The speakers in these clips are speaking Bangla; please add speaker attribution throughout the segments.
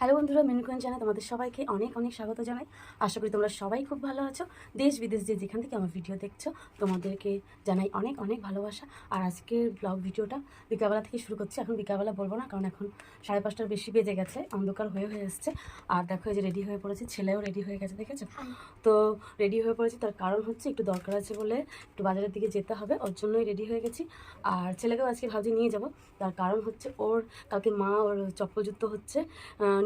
Speaker 1: হ্যালো বন্ধুরা মেনুকন জানাই তোমাদের সবাইকে অনেক অনেক স্বাগত জানাই। আশা করি তোমরা সবাই খুব ভালো আছো। দেশ বিদেশ যে যেখান থেকে আমার ভিডিও দেখছ, তোমাদেরকে জানাই অনেক অনেক ভালোবাসা। আর আজকের ব্লগ ভিডিওটা বিকালবেলা থেকে শুরু করছি। এখন বিকালবেলা বলব না, কারণ এখন সাড়ে পাঁচটার বেশি বেজে গেছে, অন্ধকার হয়ে হয়ে এসছে। আর দেখো যে রেডি হয়ে পড়েছি, ছেলেও রেডি হয়ে গেছে, দেখেছ? তো রেডি হয়ে পড়েছি, তার কারণ হচ্ছে একটু দরকার আছে বলে একটু বাজারের দিকে যেতে হবে, ওর জন্যই রেডি হয়ে গেছি। আর ছেলেকেও আজকে ভাবছি নিয়ে যাব, তার কারণ হচ্ছে ওর, কালকে মা ওর চপ্পল জুতো হচ্ছে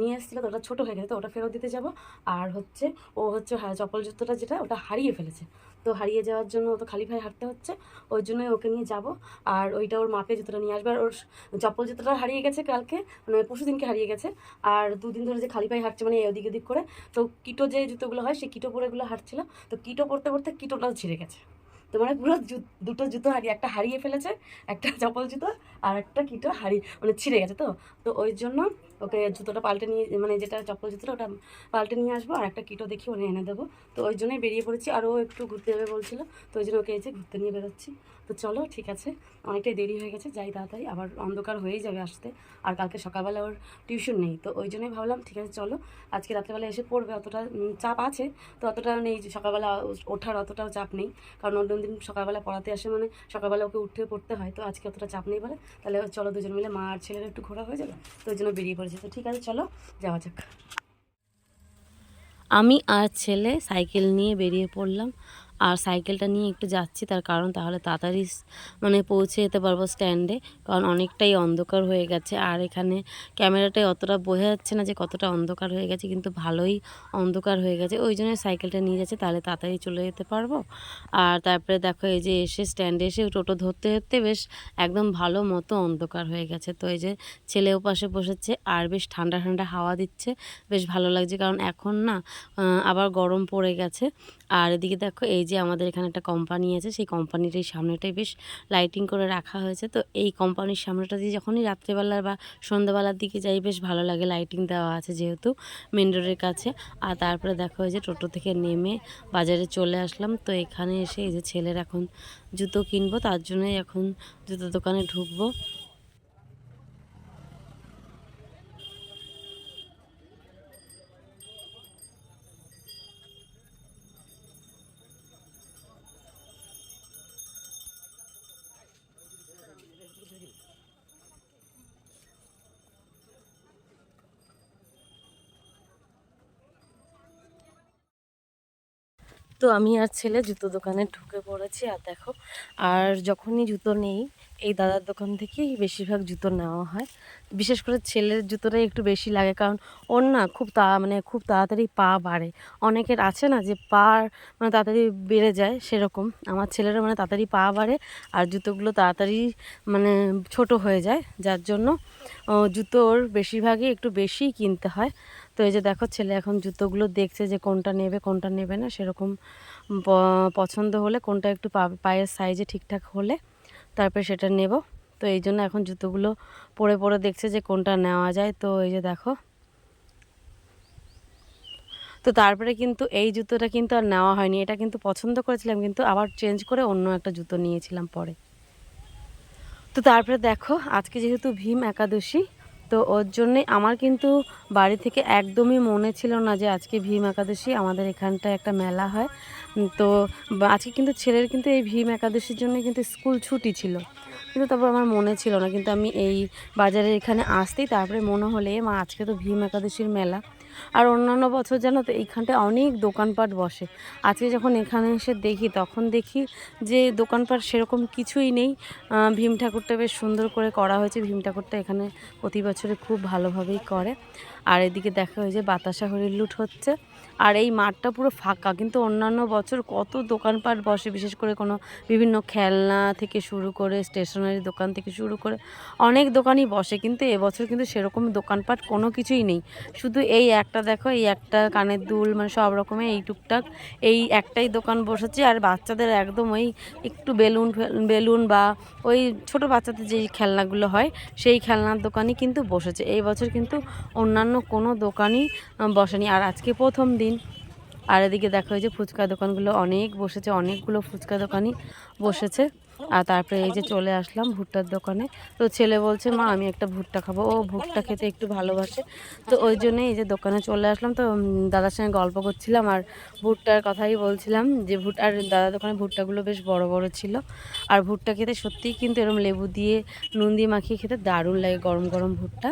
Speaker 1: নিয়ে এসেছিল, তো ওটা ছোটো হয়ে গেছে, তো ওটা ফেরত দিতে যাব। আর হচ্ছে, ও হচ্ছে চপ্পল জুতোটা যেটা, ওটা হারিয়ে ফেলেছে। তো হারিয়ে যাওয়ার জন্য তো খালি পায়ে হাঁটতে হচ্ছে, ওই জন্যই ওকে নিয়ে যাব। আর ওইটা ওর মাপে জুতোটা নিয়ে আসবে। আর ওর চপ্পল জুতোটা হারিয়ে গেছে কালকে মানে পরশু দিনকে হারিয়ে গেছে। আর দুদিন ধরে যে খালি পায়ে হাঁটছে মানে এদিক ওদিক করে, তো কিটো যে জুতোগুলো হয়, সেই কিটো পরেগুলো হাঁটছিল। তো কিটো পরতে পরতে কিটোটাও ছিঁড়ে গেছে। তো মানে পুরো দুটো জুতো হারিয়ে, একটা হারিয়ে ফেলেছে, একটা চপ্পল জুতো, আর একটা কিটো হারিয়ে মানে ছিঁড়ে গেছে তো। তো ওই জন্য ওকে জুতোটা পাল্টে নিয়ে মানে যেটা চপ্পল জুতোটা, ওটা পাল্টে নিয়ে আসব আর একটা কিটো দেখি ওনে এনে দেবো। তো ওই জন্যই বেরিয়ে পড়েছি আর ও একটু ঘুরতে যাবে বলছিল, তো ওই জন্য ওকে এই যে ঘুরতে নিয়ে বেরোচ্ছি। তো চলো, ঠিক আছে, অনেকটাই দেরি হয়ে গেছে, যাই তাড়াতাড়ি, আবার অন্ধকার হয়েই যাবে আসতে, আর কালকে সকালবেলা ওর টিউশন নেই, তো ওই জন্যই ভাবলাম, ঠিক আছে, চলো, আজকে রাত্রেবেলা এসে পড়বে, অতটা চাপ আছে, তো অতটা নেই সকালবেলা ওঠার অতটাও চাপ নেই, কারণ অন্য দিন সকালবেলা পড়াতে আসে মানে সকালবেলা ওকে উঠে পড়তে হয়, তো আজকে অতটা চাপ নেই বলে, তাহলে চলো দুজন মিলে মা আর ছেলের একটু ঘোরা হয়ে যাবে, তো ওই জন্য বেরিয়ে পড়েছে। তো ঠিক আছে চলো যাওয়া যাক। আমি আর ছেলে সাইকেল নিয়ে বেরিয়ে পড়লাম। আর সাইকেলটা নিয়ে একটু যাচ্ছি, তার কারণ তাহলে তাড়াতাড়ি মানে পৌঁছে যেতে পারব স্ট্যান্ডে, কারণ অনেকটাই অন্ধকার হয়ে গেছে। আর এখানে ক্যামেরাটায় অতটা বোঝা যাচ্ছে না যে কতটা অন্ধকার হয়ে গেছে, কিন্তু ভালোই অন্ধকার হয়ে গেছে। ওই জন্য সাইকেলটা নিয়ে যাচ্ছে, তাহলে তাড়াতাড়ি চলে যেতে পারব। আর তারপরে দেখো এই যে এসে স্ট্যান্ডে এসে টোটো ধরতে ধরতে বেশ একদম ভালো মতো অন্ধকার হয়ে গেছে। তো এই যে ছেলেও পাশে বসেছে, আর বেশ ঠান্ডা ঠান্ডা হাওয়া দিচ্ছে, বেশ ভালো লাগছে। কারণ এখন না আবার গরম পড়ে গেছে। আর এদিকে দেখো এই যে আমাদের এখানে একটা কোম্পানি আছে, সেই কোম্পানির এই সামনেটাই বেশ লাইটিং করে রাখা হয়েছে। তো এই কোম্পানির সামনেটা দিয়ে যখনই রাত্রেবেলার বা সন্ধ্যাবেলার দিকে যাই, বেশ ভালো লাগে লাইটিং দেওয়া আছে যেহেতু মেন রোডের কাছে। আর তারপরে দেখা যে টোটো থেকে নেমে বাজারে চলে আসলাম। তো এখানে এসে এই যে ছেলের এখন জুতো কিনবো, তার জন্যই এখন জুতো দোকানে ঢুকবো। তো আমি আর ছেলে জুতো দোকানে ঢুকে পড়েছি, আর দেখো, আর যখনই জুতো নেই, এই দাদার দোকান থেকেই বেশিরভাগ জুতো নেওয়া হয়। বিশেষ করে ছেলের জুতোটাই একটু বেশি লাগে, কারণ ওর না খুব তা মানে খুব তাড়াতাড়ি পা বাড়ে। অনেকের আছে না যে পা মানে তাড়াতাড়ি বেড়ে যায়, সেরকম। আমার ছেলেরও মানে তাড়াতাড়ি পা বাড়ে, আর জুতোগুলো তাড়াতাড়ি মানে ছোট হয়ে যায়, যার জন্য জুতোর বেশিরভাগই একটু বেশিই কিনতে হয়। তো এই যে দেখো ছেলে এখন জুতোগুলো দেখছে যে কোনটা নেবে কোনটা নেবে না, সেরকম পছন্দ হলে কোনটা একটু পায়ের সাইজে ঠিকঠাক হলে তারপরে সেটা নেব। তো এই জন্য এখন জুতোগুলো পরে পরে দেখছে যে কোনটা নেওয়া যায়। তো এই যে দেখো। তো তারপরে কিন্তু এই জুতোটা কিন্তু আর নেওয়া হয়নি। এটা কিন্তু পছন্দ করেছিলাম, কিন্তু আবার চেঞ্জ করে অন্য একটা জুতো নিয়েছিলাম পরে। তো তারপরে দেখো, আজকে যেহেতু ভীম একাদশী তো ওর জন্যে আমার কিন্তু বাড়ি থেকে একদমই মনে ছিল না যে আজকে ভীম একাদশী, আমাদের এখানটায় একটা মেলা হয়। তো আজকে কিন্তু ছেলের কিন্তু এই ভীম একাদশীর জন্য কিন্তু স্কুল ছুটি ছিল। কিন্তু তারপর আমার মনে ছিল না, কিন্তু আমি এই বাজারের এখানে আসতেই তারপরে মনে হলে মা, আজকে তো ভীম একাদশীর মেলা। আর অন্যান্য বছর যেন তো এইখানটায় অনেক দোকানপাট বসে। আজকে যখন এখানে এসে দেখি, তখন দেখি যে দোকানপাট সেরকম কিছুই নেই। ভীম ঠাকুরটা বেশ সুন্দর করে করা হয়েছে। ভীম ঠাকুরটা এখানে প্রতি বছরে খুব ভালোভাবেই করে। আর এদিকে দেখা হয়েছে বাতাসা হরির লুট হচ্ছে। আর এই মাঠটা পুরো ফাঁকা, কিন্তু অন্যান্য বছর কত দোকানপাট বসে, বিশেষ করে কোনো বিভিন্ন খেলনা থেকে শুরু করে স্টেশনারি দোকান থেকে শুরু করে অনেক দোকানই বসে, কিন্তু এবছর কিন্তু সেরকম দোকানপাট কোনো কিছুই নেই। শুধু এই একটা দেখো, এই একটা কানের দুল মানে সব রকমের এই টুকটাক, এই একটাই দোকান বসেছে। আর বাচ্চাদের একদম ওই একটু বেলুন বেলুন বা ওই ছোট বাচ্চাদের যেই খেলনাগুলো হয়, সেই খেলনার দোকানই কিন্তু বসেছে। এই বছর কিন্তু অন্যান্য কোনো দোকানই বসেনি। আর আজকে প্রথম দিন। আর এদিকে দেখা হয়েছে ফুচকা দোকানগুলো অনেক বসেছে, অনেকগুলো ফুচকা দোকানই বসেছে। আর তারপরে এই যে চলে আসলাম ভুট্টার দোকানে। তো ছেলে বলছে, মা, আমি একটা ভুট্টা খাব। ও ভুট্টা খেতে একটু ভালোবাসে। তো ওই জন্যই এই যে দোকানে চলে আসলাম। তো দাদার সঙ্গে গল্প করছিলাম আর ভুট্টার কথাই বলছিলাম যে ভুট, আর দাদার দোকানে ভুট্টাগুলো বেশ বড় বড় ছিল। আর ভুট্টা খেতে সত্যিই কিন্তু এরকম লেবু দিয়ে, নুন দিয়ে মাখিয়ে খেতে দারুণ লাগে গরম গরম ভুট্টা।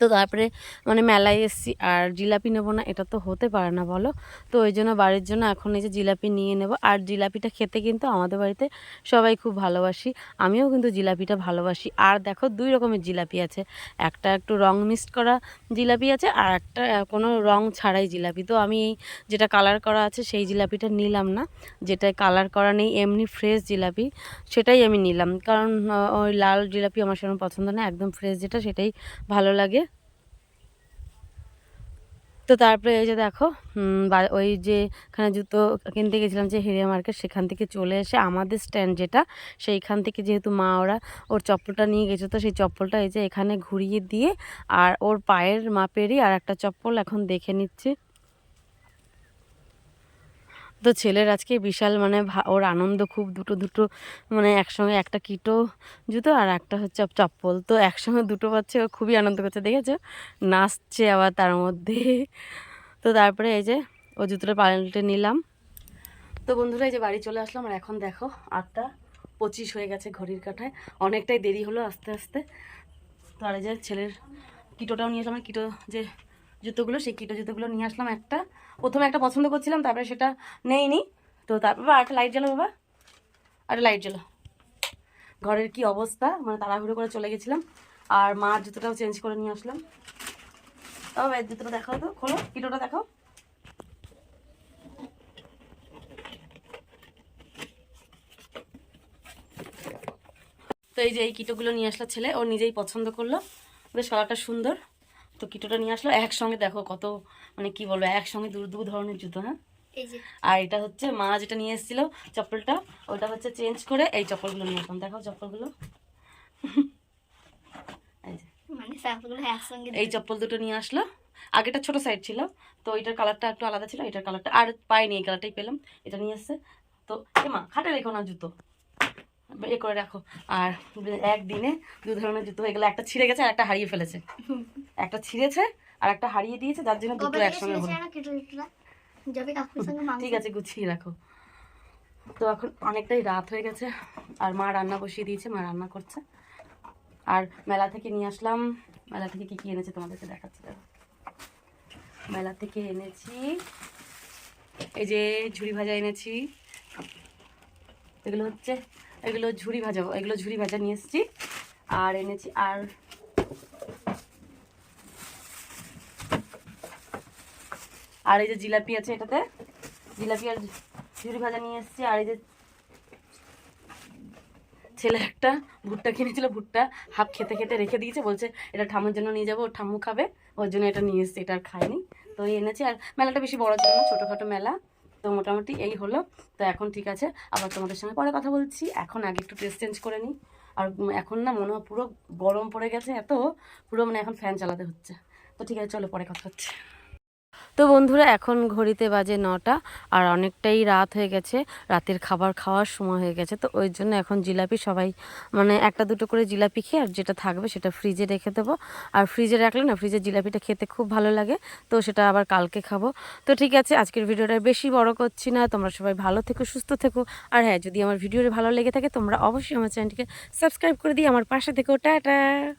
Speaker 1: তো তারপরে মানে মেলায় এসছি। আর জিলাপি নেব না, এটা তো হতে পারে না বলো। তো ওই জন্য বাড়ির জন্য এখন এই যে জিলাপি নিয়ে নেব। আর জিলাপিটা খেতে কিন্তু আমাদের বাড়িতে সবাই খুব ভালোবাসি। আমিও কিন্তু জিলাপিটা ভালোবাসি। আর দেখো দুই রকমের জিলাপি আছে। একটা একটু রং মিক্সড করা জিলাপি আছে, আর একটা কোনো রং ছাড়াই জিলাপি। তো আমি এই যেটা কালার করা আছে সেই জিলাপিটা নিলাম না। যেটা কালার করা নেই, এমনি ফ্রেশ জিলাপি, সেটাই আমি নিলাম। কারণ ওই লাল জিলাপি আমার সেরকম পছন্দ না। একদম ফ্রেশ যেটা, সেটাই ভালো লাগে। তো তারপরে ওই যে দেখো ওই যে এখানে জুতো কিনতে গেছিলাম যে হেরিয়া মার্কেট, সেখান থেকে চলে এসে আমাদের স্ট্যান্ড যেটা, সেইখান থেকে যেহেতু মা ওরা ওর চপ্পলটা নিয়ে গেছে, তো সেই চপ্পলটা এই যে এখানে ঘুরিয়ে দিয়ে আর ওর পায়ের মাপেরই আর একটা চপ্পল এখন দেখে নিচ্ছি। তো ছেলের আজকে বিশাল মানে ওর আনন্দ খুব। দুটো দুটো মানে একসঙ্গে একটা কিটো জুতো আর একটা হচ্ছে চপ্পল। তো একসঙ্গে দুটো পাচ্ছে, ও খুবই আনন্দ করছে, দেখেছ? নাচছে আবার তার মধ্যে। তো তারপরে এই যে ও জুতোটা পাল্টে নিলাম। তো বন্ধুরা, এই যে বাড়ি চলে আসলাম আর এখন দেখো, আটটা পঁচিশ হয়ে গেছে ঘড়ির কাঁটায়। অনেকটাই দেরি হলো আস্তে আস্তে। তো আর এই যে ছেলের কিটোটাও নিয়ে আসলাম কিটো যে জুতোগুলো সেই কিটো জুতোগুলো নিয়ে আসলাম একটা। প্রথমে একটা পছন্দ করছিলাম তারপরে সেটা নেইনি। তো তারপর বাবা, আরেকটা লাইট জ্বালো বাবা। আরেকটা লাইট জ্বালো। ঘরের কি অবস্থা? মানে তাড়াহুড়ো করে চলে গেছিলাম। আর মার জুতোটাও চেঞ্জ করে নিয়ে আসলাম। ভাই জুতোটা দেখাও তো খোলো কিটোটা দেখাও। তো এই যে এই কিটোগুলো নিয়ে আসলো ছেলে ও নিজেই পছন্দ করল। বেশ কালারটা সুন্দর। তো কিটোটা নিয়ে আসলো একসঙ্গে দেখো কত মানে কি বলব একসঙ্গে দু দু ধরনের জুতো হ্যাঁ? আর এটা হচ্ছে মা যেটা নিয়ে এসেছিল চপ্পলটা ওটা হচ্ছে চেঞ্জ করে এই চপ্পলগুলো নিয়ে আসলাম। দেখাও চপ্পলগুলো। এই
Speaker 2: মানে
Speaker 1: চপ্পল দুটো নিয়ে আসলো। আগেটা ছোট সাইড ছিল তো এটার কালারটা একটু আলাদা ছিল এটার কালারটা আর পাইনি এই কালারটাই পেলাম এটা নিয়ে এসছে। তো মা খাটে রেখো না জুতো। এ করে রাখো। আর একদিনে দু ধরনের জুতো হয়ে গেলে। একটা ছিঁড়ে গেছে আর একটা হারিয়ে ফেলেছে। একটা ছিঁড়েছে আর একটা হারিয়ে দিয়েছে যার জন্য দুটো একসঙ্গে হলো। ঠিক আছে গুছিয়ে রাখো। তো এখন অনেকটাই রাত হয়ে গেছে আর মা রান্না বসিয়ে দিয়েছে মা রান্না করছে। আর মেলা থেকে নিয়ে আসলাম। মেলা থেকে কি কি এনেছে তোমাদেরকে দেখাচ্ছি দেখো। মেলা থেকে এনেছি এই যে ঝুড়ি ভাজা এনেছি। এগুলো হচ্ছে এগুলো ঝুড়ি ভাজা, এগুলো ঝুড়ি ভাজা নিয়ে এসেছি। আর এনেছি, আর আর এই যে জিলাপি আছে এটাতে, জিলাপি আর ঝুড়ি ভাজা নিয়ে এসেছি। আর এই যে ছেলে একটা ভুট্টা কিনেছিল, ভুট্টা হাফ খেতে খেতে রেখে দিয়েছে, বলছে এটা ঠাম্মুর জন্য নিয়ে যাব, ঠাম্মু খাবে, ওর জন্য এটা নিয়ে এসেছি, এটা আর খায়নি। তো এনেছি, আর মেলাটা বেশি বড় ছিল না, ছোটোখাটো মেলা। তো মোটামুটি এই হলো। তো এখন ঠিক আছে, আবার তোমাদের সঙ্গে পরে কথা বলছি। এখন আগে একটু ড্রেস চেঞ্জ করে নিই। আর এখন না মনে হয় পুরো গরম পড়ে গেছে এত, পুরো মানে এখন ফ্যান চালাতে হচ্ছে। তো ঠিক আছে, চলো পরে কথা হচ্ছে। তো বন্ধুরা, এখন ঘড়িতে বাজে নটা আর অনেকটাই রাত হয়ে গেছে। রাতের খাবার খাওয়ার সময় হয়ে গেছে। তো ওই জন্য এখন জিলাপি সবাই মানে একটা দুটো করে জিলাপি খেয়ে আর যেটা থাকবে সেটা ফ্রিজে রেখে দেবো। আর ফ্রিজে রাখলে না, ফ্রিজের জিলাপিটা খেতে খুব ভালো লাগে। তো সেটা আবার কালকে খাব। তো ঠিক আছে, আজকের ভিডিওটা বেশি বড় করছি না। তোমরা সবাই ভালো থেকো, সুস্থ থেকো। আর হ্যাঁ যদি আমার ভিডিওটা ভালো লেগে থাকে, তোমরা অবশ্যই আমার চ্যানেলটিকে সাবস্ক্রাইব করে দিয়ে আমার পাশে থেকো। টাটা!